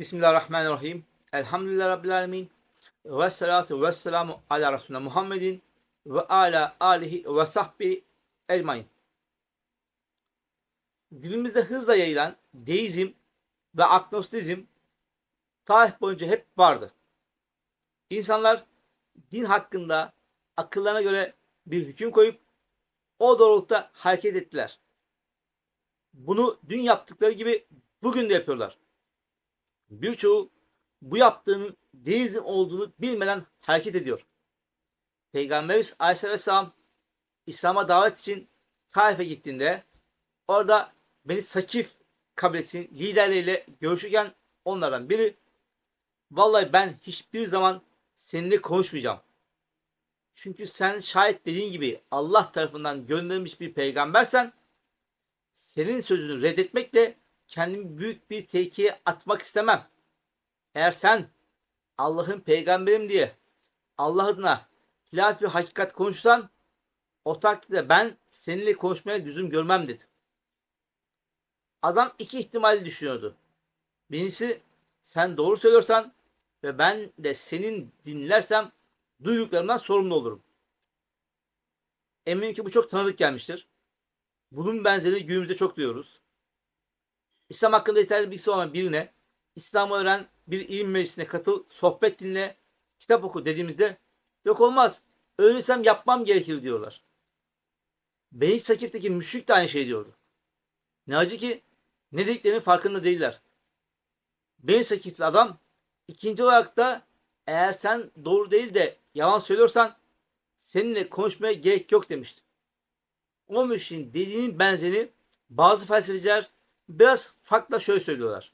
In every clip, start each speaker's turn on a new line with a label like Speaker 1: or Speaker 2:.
Speaker 1: Bismillahirrahmanirrahim. Elhamdülillah Rabbil Alemin. Ve salatu ve selamu ala Resulüne Muhammedin ve ala alihi ve sahbi ecmain. Günümüzde hızla yayılan deizm ve agnostizm tarih boyunca hep vardı. İnsanlar din hakkında akıllarına göre bir hüküm koyup o doğrultuda hareket ettiler. Bunu dün yaptıkları gibi bugün de yapıyorlar. Birçoğu bu yaptığının deizm olduğunu bilmeden hareket ediyor. Peygamberimiz Aleyhisselam İslam'a davet için Taif'e gittiğinde orada Beni Sakif kabilesinin liderleriyle görüşürken onlardan biri vallahi ben hiçbir zaman seninle konuşmayacağım. Çünkü sen şayet dediğin gibi Allah tarafından gönderilmiş bir peygambersen senin sözünü reddetmekle kendimi büyük bir tehlikeye atmak istemem. Eğer sen Allah'ın peygamberim diye Allah adına hilaf ve hakikat konuşsan o takdirde ben seninle konuşmaya lüzum görmem dedi. Adam iki ihtimali düşünüyordu. Birincisi sen doğru söylüyorsan ve ben de senin dinlersem duyduklarımdan sorumlu olurum. Eminim ki bu çok tanıdık gelmiştir. Bunun benzerini günümüzde çok duyuyoruz. İslam hakkında yeterli bilgisi olan birine İslam'ı öğren, bir ilim meclisine katıl, sohbet dinle, kitap oku dediğimizde yok olmaz. Öğrenirsem yapmam gerekir diyorlar. Beyt Sakif'teki müşrik de aynı şey diyordu. Ne acı ki ne dediklerinin farkında değiller. Beyt Sakif'li adam ikinci olarak da eğer sen doğru değil de yalan söylüyorsan seninle konuşmaya gerek yok demişti. O müşriğin dediğinin benzerini bazı felsefeciler biraz farklı şöyle söylüyorlar.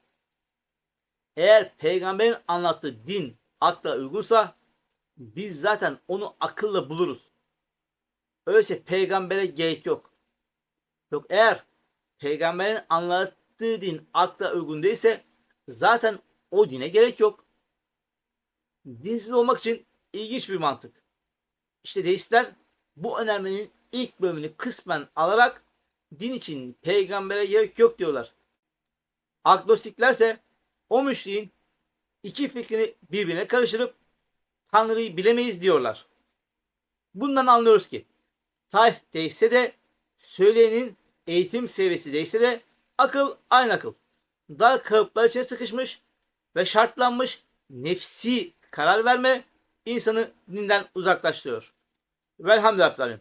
Speaker 1: Eğer peygamberin anlattığı din akla uygunsa biz zaten onu akılla buluruz. Öyleyse peygambere gerek yok. Yok eğer peygamberin anlattığı din akla uygun değilse zaten o dine gerek yok. Dinsiz olmak için ilginç bir mantık. İşte deistler bu önermenin ilk bölümünü kısmen alarak din için peygambere gerek yok diyorlar. Agnostiklerse o müşriğin iki fikrini birbirine karıştırıp Tanrı'yı bilemeyiz diyorlar. Bundan anlıyoruz ki tarih değişse de söyleyenin eğitim seviyesi değişse de akıl aynı akıl. Dar kalıplar içine sıkışmış ve şartlanmış nefsi karar verme insanı dinden uzaklaştırıyor. Velhamdülillah.